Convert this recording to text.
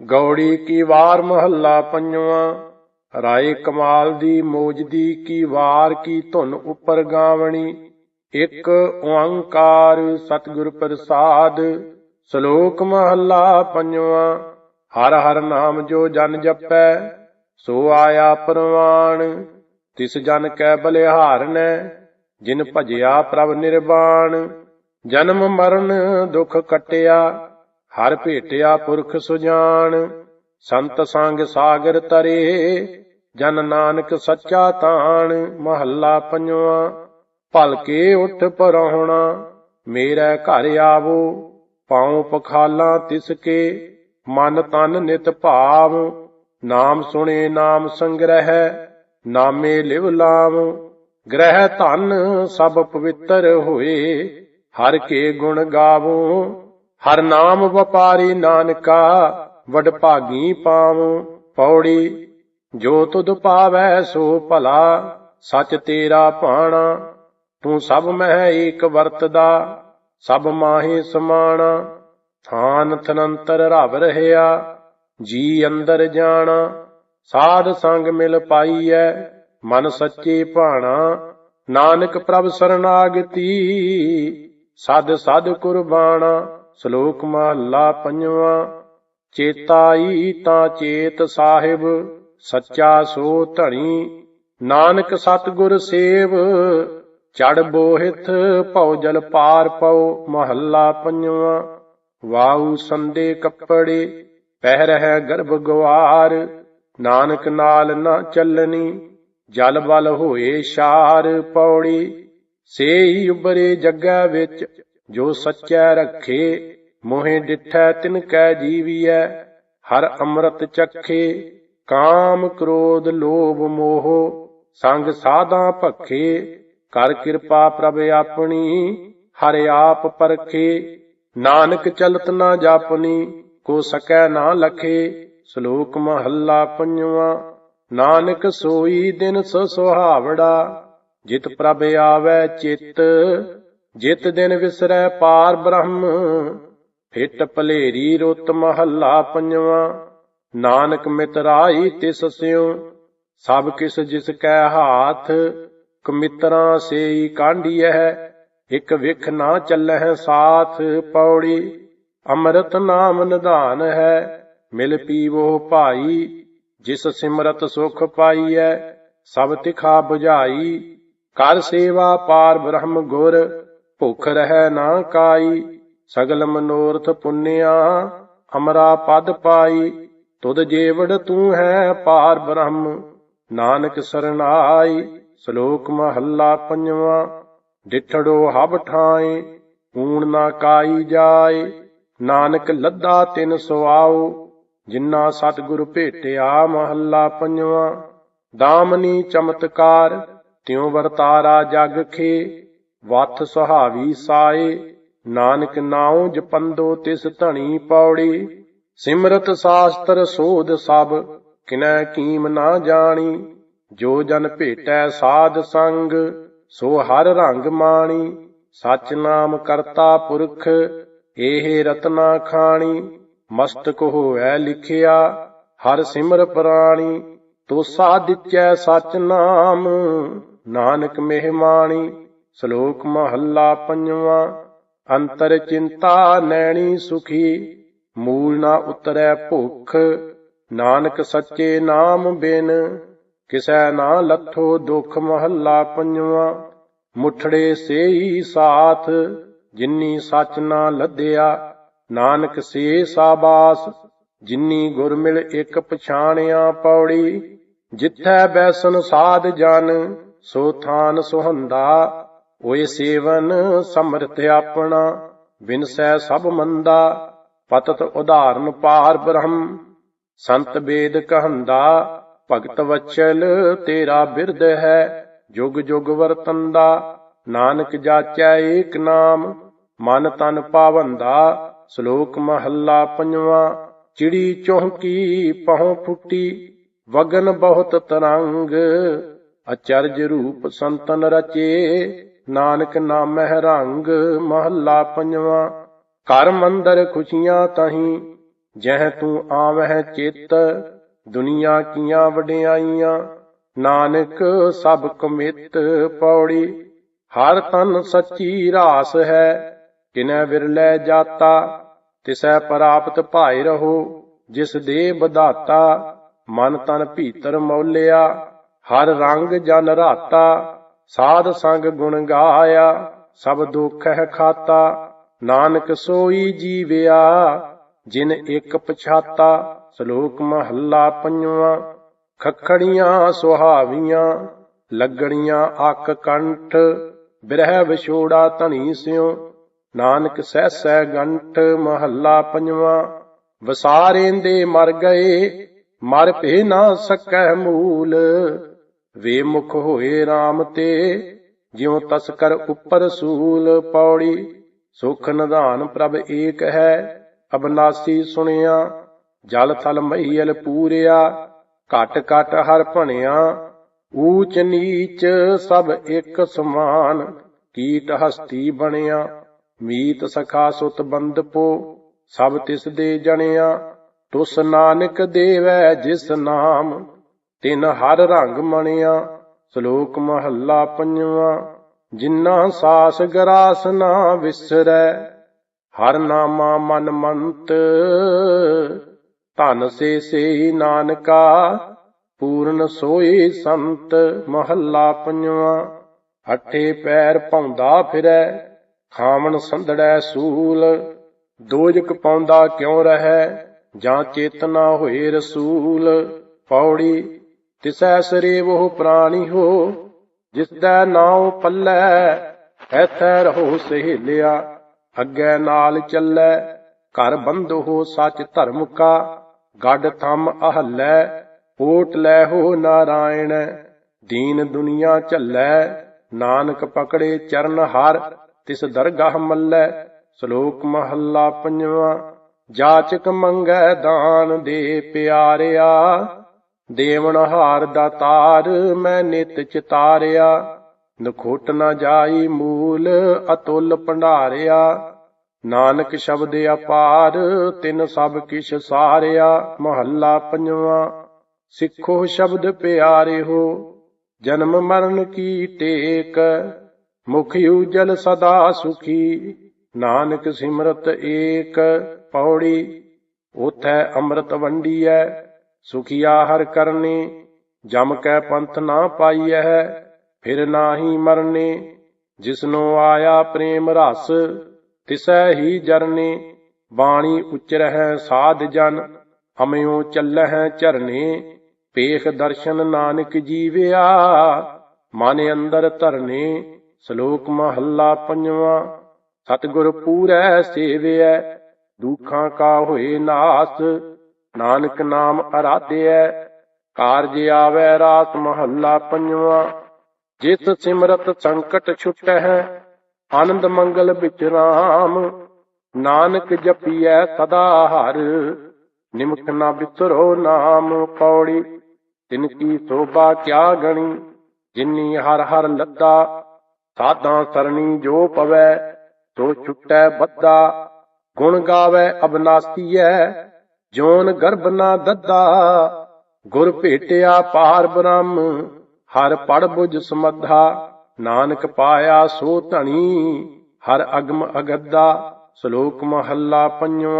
ਗੌੜੀ ਕੀ ਵਾਰ ਮਹੱਲਾ ਪੰਜਵਾਂ, ਰਾਏ ਕਮਾਲ ਦੀ ਮੋਜਦੀ ਕੀ ਵਾਰ ਕੀ ਧੁਨ ਉੱਪਰ ਗਾਵਣੀ, ਇੱਕ ਓੰਕਾਰ ਸਤਿਗੁਰ ਪ੍ਰਸਾਦ, ਸ਼ਲੋਕ ਮਹੱਲਾ ਪੰਜਵਾਂ, ਹਰ ਹਰ ਨਾਮ ਜੋ ਜਨ ਜਪੈ, ਸੋ ਆਇਆ ਪਰਵਾਨ, ਤਿਸ ਜਨ ਕੈ ਬਲਿਹਾਰਨੈ ਜਿਨ ਭਜਿਆ ਪ੍ਰਭ ਨਿਰਵਾਣ, ਜਨਮ ਮਰਨ ਦੁਖ ਕਟਿਆ ਹਰ ਭੇਟਿਆ ਪੁਰਖ ਸੁਜਾਨ। ਸੰਤ ਸੰਗ ਸਾਗਰ ਤਰੇ, ਜਨ ਨਾਨਕ ਸੱਚਾ ਤਾਣ। ਮਹੱਲਾ ਪੰਜਵਾਂ ਭਲਕੇ ਉੱਠ ਪਰਹੁਣਾ। ਮੇਰਾ ਘਰ ਆਵੋ, ਪਾਉ ਪਖਾਲਾਂ ਤਿਸ ਕੇ। ਮਨ ਤਨ ਨਿਤ ਭਾਵ, ਨਾਮ ਸੁਣੇ ਨਾਮ ਸੰਗ੍ਰਹਿ। ਨਾਮੇ ਲਿਵ ਲਾਮ ਗ੍ਰਹਿ ਧਨ ਸਭ ਪਵਿੱਤਰ ਹੋਏ। ਹਰ ਕੇ ਗੁਣ ਗਾਵੋ ਹਰ ਨਾਮ ਵਪਾਰੀ ਨਾਨਕਾ, ਵਡ ਭਾਗੀ ਪਾਵ ਪੌੜੀ, ਜੋ ਤੁਧ ਪਾਵੈ ਸੋ ਭਲਾ, ਸਚ ਤੇਰਾ ਭਾਣਾ, ਤੂੰ ਸਭ ਮਹਿ ਏਕ ਵਰਤਦਾ, ਸਭ ਮਾਹੇ ਸਮਾਣਾ, ਥਾਨ ਥਨੰਤਰ ਰਵ ਰਹਿਆ, ਜੀ ਅੰਦਰ ਜਾਣਾ, ਸਾਧ ਸੰਗ ਮਿਲ ਪਾਈਐ, ਮਨ ਸੱਚੇ ਭਾਣਾ, ਨਾਨਕ ਪ੍ਰਭ ਸਰਨਾਗਤੀ, ਸਦ ਸਦ ਕੁਰਬਾਨਾ ਸ਼ਲੋਕ ਮਹੱਲਾ ਪੰਜਵਾਂ, ਚੇਤਾਈ ਤਾਂ ਚੇਤ ਸਾਹਿਬ, ਸੱਚਾ ਸੋ ਧਣੀ, ਨਾਨਕ ਸਤਿਗੁਰ ਸੇਵ ਚੜ ਬੋਹਿਤ ਭਉ ਜਲ ਪਾਰ ਪਉ, ਮਹੱਲਾ ਪੰਜਵਾਂ। ਵਾਉ ਸੰਦੇ ਕੱਪੜੇ, ਪਹਿਰ ਰਹਿ ਗਰਭ ਗਵਾਰ ਨਾਨਕ ਨਾਲ ਨਾ ਚੱਲਣੀ, ਜਲ ਬਲ ਹੋਏ ਸ਼ਾਰ ਪੌੜੀ, ਸੇਈ ਉਬਰੇ ਜੱਗਾ ਵਿੱਚ ਜੋ ਸੱਚੈ ਰੱਖੇ, ਮੋਹਿ ਡਿਠੈ ਤਿਨ ਕੈ ਜੀਵੀਐ, ਹਰ ਅੰਮ੍ਰਿਤ ਚਖੇ, ਕਾਮ ਕ੍ਰੋਧ ਲੋਭ ਮੋਹ, ਸੰਗ ਸਾਧਾਂ ਭਖੇ, ਕਰ ਕਿਰਪਾ ਪ੍ਰਭ ਆਪਣੀ, ਹਰ ਆਪ ਪਰਖੇ, ਨਾਨਕ ਚਲਤ ਨਾ ਜਾਪਨੀ, ਕੋ ਸਕੈ ਨਾ ਲਖੇ, ਸ਼ਲੋਕ ਮਹੱਲਾ ਪੰਜਵਾਂ, ਨਾਨਕ ਸੋਈ ਦਿਨ ਸੋ ਸੁਹਾਵੜਾ, ਜਿਤ ਪ੍ਰਭ ਆਵੈ ਚਿੱਤ ਜਿਤ ਦਿਨ ਵਿਸਰੈ ਪਾਰ ਬ੍ਰਹਮ, ਫਿੱਟ ਭਲੇਰੀ ਰੁੱਤ ਮਹੱਲਾ ਪੰਜਵਾਂ। ਨਾਨਕ ਮਿਤਰਾਈ ਤਿਸ ਸਿਉ, ਸਭ ਕਿਸ ਜਿਸ ਕੈ ਹਾਥ, ਕਮਿਤਰਾਂ ਸੇਈ ਕਾਂਢੀਐ, ਇਕ ਵਿਖ ਨਾ ਚੱਲਹਿ ਸਾਥ ਪੌੜੀ। ਅੰਮ੍ਰਿਤ ਨਾਮ ਨਿਧਾਨ ਹੈ, ਮਿਲ ਪੀਵੋ ਭਾਈ, ਜਿਸ ਸਿਮਰਤ ਸੁਖ ਪਾਈਐ, ਸਭ ਤਿਖਾ 부ਝਾਈ ਕਰ ਸੇਵਾ ਪਾਰ ਬ੍ਰਹਮ ਗੁਰ ਭੁਖ ਰਹਿ ਨਾ ਕਾਈ, ਸਗਲ ਮਨੋਰਥ ਪੁੰਨਿਆ, ਅਮਰਾ ਪਦ ਪਾਈ। ਤੁਧ ਜੇਵੜ ਤੂੰ ਹੈ ਪਾਰ ਬ੍ਰਹਮ, ਨਾਨਕ ਸਰਨਾਈ ਸ਼ਲੋਕ ਮਹੱਲਾ ਪੰਜਵਾਂ। ਡਿਠੜੋ ਹਬ ਠਾਏ, ਊਣ ਨਾ ਕਾਈ ਜਾਏ। ਨਾਨਕ ਲੱਦਾ ਤਿਨ ਸੁਆਉ ਜਿਨ੍ਹਾਂ ਸਤਿਗੁਰ ਭੇਟਿਆ ਮਹੱਲਾ ਪੰਜਵਾਂ। ਦਾਮਨੀ ਚਮਤਕਾਰ, ਤਿਉ ਵਰਤਾਰਾ ਜਗ ਖੇ। ਵਥ ਸੁਹਾਵੀ ਸਾਏ, ਨਾਨਕ ਨਾਉ ਜਪੰਦੋ ਤਿਸ ਧਣੀ ਪੌੜੀ, ਸਿਮਰਤ ਸਾਸਤਰ ਸੋਧ ਸਭ, ਕਿਨੈ ਕੀਮ ਨਾ ਜਾਣੀ, ਜੋ ਜਨ ਭੇਟੈ ਸਾਧ ਸੰਗ, ਸੋ ਹਰ ਰੰਗ ਮਾਣੀ, ਸਚ ਨਾਮ ਕਰਤਾ ਪੁਰਖ, ਏਹ ਰਤਨਾ ਖਾਣੀ, ਮਸਤਕ ਹੋਐ ਲਿਖਿਆ, ਹਰ ਸਿਮਰ ਪ੍ਰਾਣੀ ਤੋਸਾ ਦਿੱਚੈ ਸਚ ਨਾਮ, ਨਾਨਕ ਮਹਿਮਾਣੀ ਸ਼ਲੋਕ ਮਹੱਲਾ ਪੰਜਵਾਂ, ਅੰਤਰ ਚਿੰਤਾ ਨੈਣੀ ਸੁਖੀ, ਮੂਲ ਨਾ ਉਤਰੈ ਭੁਖ, ਨਾਨਕ ਸੱਚੇ ਨਾਮ ਬਿਨ, ਕਿਸੈ ਨਾ ਲੱਥੋ ਦੁਖ ਮਹੱਲਾ ਪੰਜਵਾਂ, ਮੁਠੜੇ ਸੇਈ ਸਾਥ, ਜਿਨੀ ਸਚ ਨਾ ਲੱਦਿਆ, ਨਾਨਕ ਸੇ ਸਾਬਾਸ, ਜਿਨੀ ਗੁਰ ਮਿਲ ਇਕ ਪਛਾਣਿਆ ਪੌੜੀ, ਜਿੱਥੈ ਬੈਸਨ ਸਾਧ ਜਨ, ਸੋ ਥਾਨ ਸੁਹੰਦਾ ਓਏ ਸੇਵਨ ਸਮਰਥ ਆਪਣਾ ਬਿਨਸੈ ਸਭ ਮੰਦਾ, ਪਤਤ ਉਦਾਹਰਨ ਪਾਰ ਬ੍ਰਹਮ। ਸੰਤ ਵੇਦ ਕਹੰਦਾ, ਭਗਤ ਵਚਲ ਤੇਰਾ ਬਿਰਧ ਹੈ, ਜੁਗ ਜੁਗ ਵਰਤੰਦਾ। ਨਾਨਕ ਜਾਚੈ ਏਕ ਨਾਮ, ਮਨ ਤਨ ਪਾਵੰਦਾ, ਸ਼ਲੋਕ ਮਹੱਲਾ ਪੰਜਵਾਂ। ਚਿੜੀ ਚੌਂਕੀ ਪਹੋਂ ਫੁੱਟੀ, ਵਗਨ ਬਹੁਤ ਤਰੰਗ, ਅਚਰਜ ਰੂਪ ਸੰਤਨ ਰਚੇ। ਨਾਨਕ ਨਾਮਹਿ ਰੰਗ ਮਹੱਲਾ ਪੰਜਵਾਂ। ਘਰ ਮੰਦਰ ਖੁਸ਼ੀਆਂ ਤਹੀਂ, ਜਹ ਤੂੰ ਆਵਹਿ ਚਿੱਤ, ਦੁਨੀਆ ਕੀਆਂ ਵਡਿਆਈਆਂ। ਨਾਨਕ ਸਭ ਕਮਿਤ ਪੌੜੀ, ਹਰ ਤਨ ਸੱਚੀ ਰਾਸ ਹੈ। ਕਿਨੈ ਵਿਰਲੇ ਜਾਤਾ, ਤਿਸੈ ਪ੍ਰਾਪਤ ਭਾਇ ਰਹੋ, ਜਿਸ ਦੇ ਬਧਾਤਾ ਮਨ ਤਨ ਭੀਤਰ ਮੌਲਿਆ। ਹਰ ਰੰਗ ਜਨ ਰਾਤਾ ਸਾਧ ਸੰਗ ਗੁਣ ਗਾਇਆ, ਸਭ ਦੁੱਖ ਹੈ ਖਾਤਾ, ਨਾਨਕ ਸੋਈ ਜੀਵਿਆ, ਜਿਨ ਇੱਕ ਪਛਾਤਾ, ਸ਼ਲੋਕ ਮਹੱਲਾ ਪੰਜਵਾਂ, ਖਖੜੀਆਂ ਸੁਹਾਵੀਆਂ ਲੱਗਣੀਆਂ ਅੱਕ ਕੰਠ, ਬਿਰਹਿ ਵਿਛੋੜਾ ਧਣੀ ਸਿਉ, ਨਾਨਕ ਸਹਿਸੈ ਗੰਠ ਮਹੱਲਾ ਪੰਜਵਾਂ, ਵਸਾਰੇਂਦੇ ਮਰ ਗਏ, ਮਰ ਭੇ ਨਾ ਸਕੈ ਮੂਲ ਵੇ ਮੁਖ ਹੋਏ RAM ਤੇ, ਜਿਉ ਤਸਕਰ ਉੱਪਰ ਸੂਲ ਪੌੜੀ, ਸੁਖ ਨਿਧਾਨ ਪ੍ਰਭ ਏਕ ਹੈ ਅਬਨਾਸੀ ਸੁਣਿਆ, ਜਲ ਥਲ ਮਹੀਲ ਪੂਰਿਆ, ਘਟ ਘਟ ਹਰ ਭਣਿਆ, ਊਚ ਨੀਚ ਸਭ ਇੱਕ ਸਮਾਨ, ਕੀਟ ਹਸਤੀ ਬਣਿਆ, ਮੀਤ ਸਖਾ ਸੁਤ ਬੰਦਪੋ ਸਭ ਤਿਸ ਦੇ ਜਣਿਆ, ਤੁਸ ਨਾਨਕ ਦੇਵੈ ਜਿਸ ਨਾਮ ਤਿਨ ਹਰ ਰੰਗ ਮਣਿਆ, ਸ਼ਲੋਕ ਮਹੱਲਾ ਪੰਜਵਾਂ ਜਿਨ੍ਹਾਂ ਸਾਸ ਗਰਾਸ ਨਾ ਵਿਸਰੈ, ਹਰ ਨਾਮਾ ਮਨ ਮੰਤ, ਧਨ ਸੇ ਸੇ ਨਾਨਕਾ, ਪੂਰਨ ਸੋਈ ਸੰਤ ਮਹੱਲਾ ਪੰਜਵਾਂ ਹੱਠੇ ਪੈਰ ਭੌਂਦਾ ਫਿਰੈ, ਖਾਵਣ ਸੰਧੜੈ ਸੂਲ, ਦੋਜਕ ਪਾਉਂਦਾ ਕਿਉ ਰਹੈ, ਜਾਂ ਚੇਤਨਾ ਹੋਏ ਰਸੂਲ, ਪੌੜੀ ਤਿਸੈ ਸਰੇਵ ਉਹ ਪ੍ਰਾਣੀ ਹੋ ਜਿਸ ਦਾ ਨਾਉ ਪੱਲੇ, ਐਥੈ ਰਹੋ ਸਹੇਲਿਆ, ਅੱਗੇ ਨਾਲ ਚੱਲੈ, ਘਰ ਬੰਧੋ ਸੱਚ ਧਰਮ ਕਾ, ਗੱਡ ਥੰਮ ਅਹੱਲੈ, ਓਟ ਲੈ ਹੋ ਨਾਰਾਇਣ, ਦੀਨ ਦੁਨੀਆ ਝੱਲੈ, ਨਾਨਕ ਪਕੜੇ ਚਰਨ ਹਰ, ਤਿਸ ਦਰਗਾਹ ਮੱਲੈ, ਸ਼ਲੋਕ ਮਹੱਲਾ ਪੰਜਵਾਂ, ਜਾਚਕ ਮੰਗੈ ਦਾਨ ਦੇ ਪਿਆਰਿਆ। ਦੇਵਨ ਹਾਰ ਦਾ ਤਾਰ ਮੈਂ ਨਿਤ ਚਿਤਾਰਿਆ। ਨਖੋਟ ਨਾ ਜਾਈ ਮੂਲ ਅਤੁੱਲ ਭੰਡਾਰਿਆ। ਨਾਨਕ ਸ਼ਬਦ ਅਪਾਰ, ਤਿਨ ਸਭ ਕਿਛ ਸਾਰਿਆ। ਮਹੱਲਾ ਪੰਜਵਾਂ, ਸਿੱਖੋ ਸ਼ਬਦ ਪਿਆਰੇ ਹੋ ਜਨਮ ਮਰਨ ਕੀ ਟੇਕ, ਮੁਖ ਉਜਲ ਸਦਾ ਸੁਖੀ। ਨਾਨਕ ਸਿਮਰਤ ਏਕ, ਪੌੜੀ, ਉਥੈ ਅੰਮ੍ਰਿਤ ਵੰਡੀਐ। ਸੁਖੀਆ ਹਰ ਕਰਨੇ, ਜਮ ਕੈ ਪੰਥ ਨਾ ਪਾਈਐ ਫਿਰ ਨਾਹੀ ਮਰਨੇ। ਜਿਸਨੋ ਆਇਆ ਪ੍ਰੇਮ ਰਸ, ਤਿਸੈ ਹੀ ਜਰਨੇ। ਬਾਣੀ ਉਚਰਹਿ ਸਾਧ ਜਨ, ਹਮਿਉ ਚੱਲਹਿ ਝਰਨੇ। ਪੇਖ ਦਰਸ਼ਨ ਨਾਨਕ ਜੀਵਿਆ, ਮਨ ਅੰਦਰ ਧਰਨੇ। ਸ਼ਲੋਕ ਮਹੱਲਾ ਪੰਜਵਾਂ, ਸਤਿਗੁਰ ਪੂਰੈ ਸੇਵਿਐ, ਦੁਖਾਂ ਕਾ ਹੋਏ ਨਾਸ। ਨਾਨਕ ਨਾਮ ਅਰਾਧਿਐ, ਕਾਰਜ ਆਵੈ ਰਾਸ ਮਹੱਲਾ ਪੰਜਵਾਂ। ਜਿਤ ਸਿਮਰਤ ਸੰਕਟ ਛੁਟੈ ਆਨੰਦ ਮੰਗਲ ਵਿੱਚ ਰਾਮ। ਨਾਨਕ ਜਪੀਐ ਸਦਾ ਹਰ, ਨਿਮਖ ਨਾ ਬਿਸਰੋ ਨਾਮ ਪੌੜੀ ਤਿਨ ਕੀ ਸੋਭਾ ਕਿਆ ਗਣੀ, ਜਿਨੀ ਹਰ ਹਰ ਲੱਦਾ। ਸਾਧਾਂ ਸਰਣੀ ਜੋ ਪਵੈ, ਸੋ ਛੁਟੈ ਬੱਦਾ ਗੁਣ ਗਾਵੇ ਅਬਨਾਸੀਐ ਜੋਨ ਗਰਭ ਨਾ ਦੱਦਾ, ਗੁਰ ਭੇਟਿਆ ਪਾਰ ਬ੍ਰਹਮ, ਹਰ ਪੜ ਬੁਝ ਸਮੱਧਾ, ਨਾਨਕ ਪਾਇਆ ਸੋ ਧਣੀ, ਹਰ ਅਗਮ ਅਗੱਦਾ, ਸ਼ਲੋਕ ਮਹੱਲਾ ਪੰਜਵਾਂ।